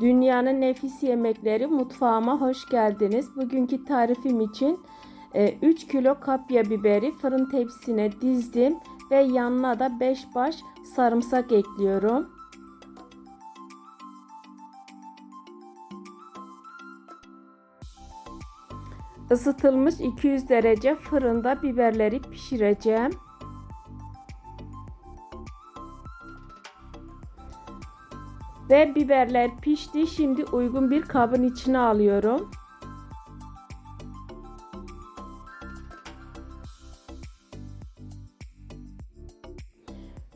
Dünyanın nefis yemekleri mutfağıma hoş geldiniz. Bugünkü tarifim için 3 kilo kapya biberi fırın tepsisine dizdim ve yanına da 5 baş sarımsak ekliyorum. Isıtılmış 200 derece fırında biberleri pişireceğim. Ve biberler pişti. Şimdi uygun bir kabın içine alıyorum.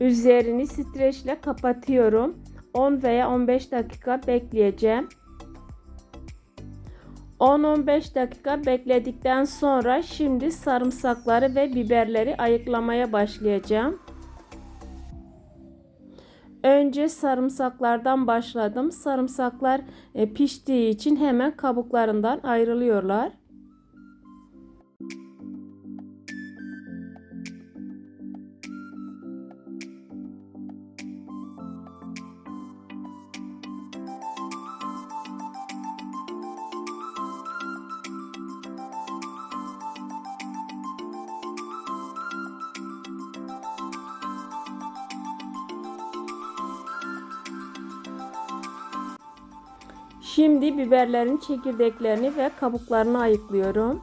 Üzerini streçle kapatıyorum. 10 veya 15 dakika bekleyeceğim. 10-15 dakika bekledikten sonra şimdi sarımsakları ve biberleri ayıklamaya başlayacağım. Önce sarımsaklardan başladım. Sarımsaklar e, piştiği için hemen kabuklarından ayrılıyorlar. Şimdi biberlerin çekirdeklerini ve kabuklarını ayıklıyorum.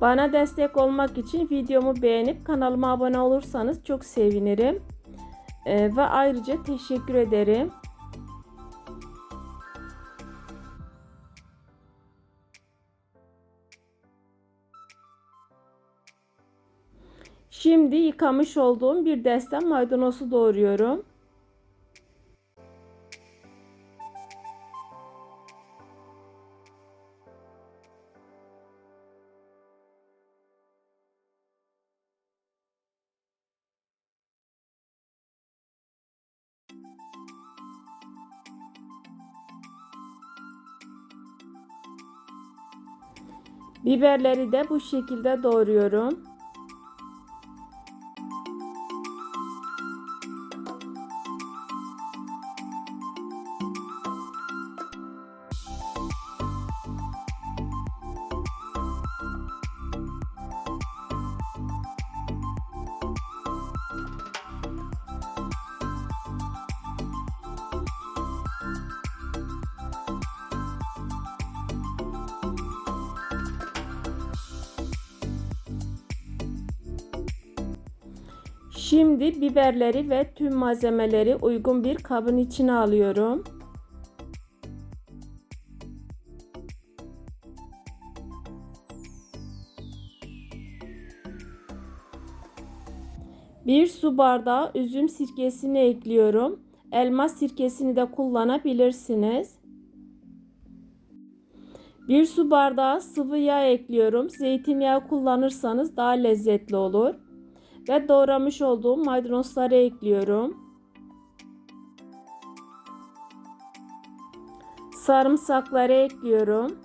Bana destek olmak için videomu beğenip kanalıma abone olursanız çok sevinirim. Ee, ve ayrıca teşekkür ederim. Şimdi yıkamış olduğum bir deste maydanozu doğruyorum. Biberleri de bu şekilde doğruyorum. Şimdi biberleri ve tüm malzemeleri uygun bir kabın içine alıyorum. Bir su bardağı üzüm sirkesini ekliyorum. Elma sirkesini de kullanabilirsiniz. Bir su bardağı sıvı yağ ekliyorum. Zeytinyağı kullanırsanız daha lezzetli olur ve doğramış olduğum maydanozları ekliyorum. Sarımsakları ekliyorum.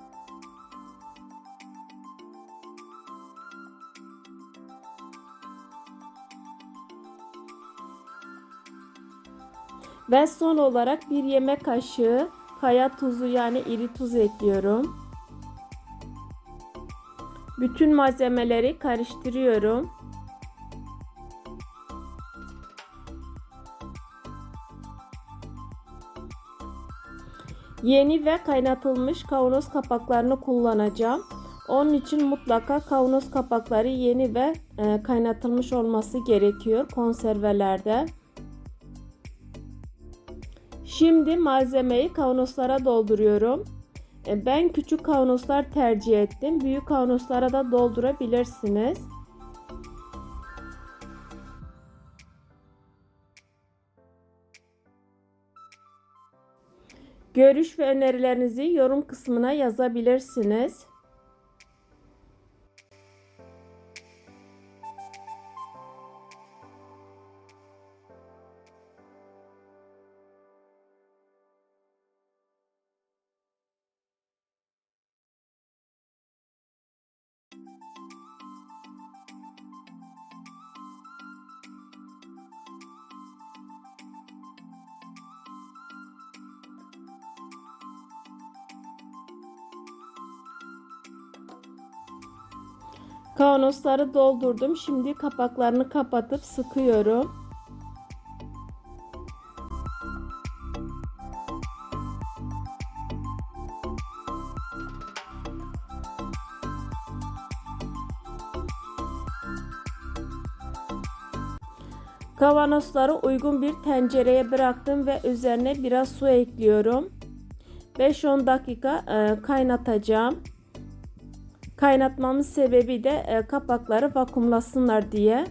Ve son olarak bir yemek kaşığı kaya tuzu yani iri tuz ekliyorum. Bütün malzemeleri karıştırıyorum. Yeni ve kaynatılmış kavanoz kapaklarını kullanacağım. Onun için mutlaka kavanoz kapakları yeni ve e, kaynatılmış olması gerekiyor konservelerde. Şimdi malzemeyi kavanozlara dolduruyorum. E, ben küçük kavanozlar tercih ettim. Büyük kavanozlara da doldurabilirsiniz. Görüş ve önerilerinizi yorum kısmına yazabilirsiniz. Kavanozları doldurdum. Şimdi kapaklarını kapatıp sıkıyorum. Kavanozları uygun bir tencereye bıraktım ve üzerine biraz su ekliyorum. 5-10 dakika e, kaynatacağım. Kaynatmamın sebebi de e, kapakları vakumlasınlar diye.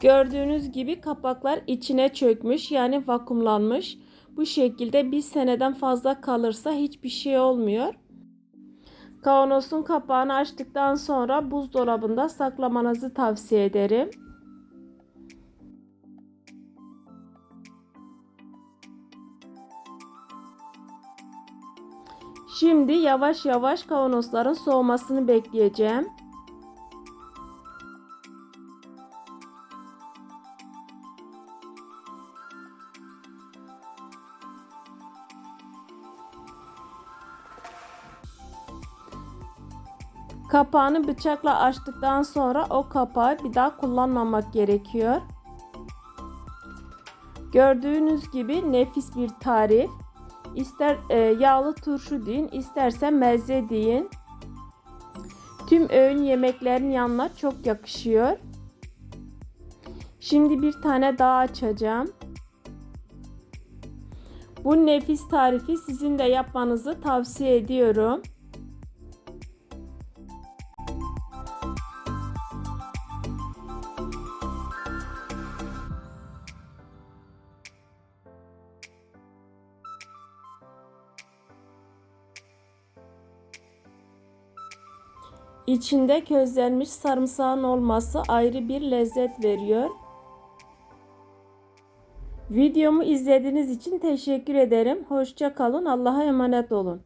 Gördüğünüz gibi kapaklar içine çökmüş yani vakumlanmış. Bu şekilde bir seneden fazla kalırsa hiçbir şey olmuyor. Kavanozun kapağını açtıktan sonra buzdolabında saklamanızı tavsiye ederim. Şimdi yavaş yavaş kavanozların soğumasını bekleyeceğim. Kapağını bıçakla açtıktan sonra o kapağı bir daha kullanmamak gerekiyor. Gördüğünüz gibi nefis bir tarif. İster e, yağlı turşu deyin, isterse meze deyin. Tüm öğün yemeklerin yanına çok yakışıyor. Şimdi bir tane daha açacağım. Bu nefis tarifi sizin de yapmanızı tavsiye ediyorum. İçinde közlenmiş sarımsağın olması ayrı bir lezzet veriyor. Videomu izlediğiniz için teşekkür ederim. Hoşça kalın. Allah'a emanet olun.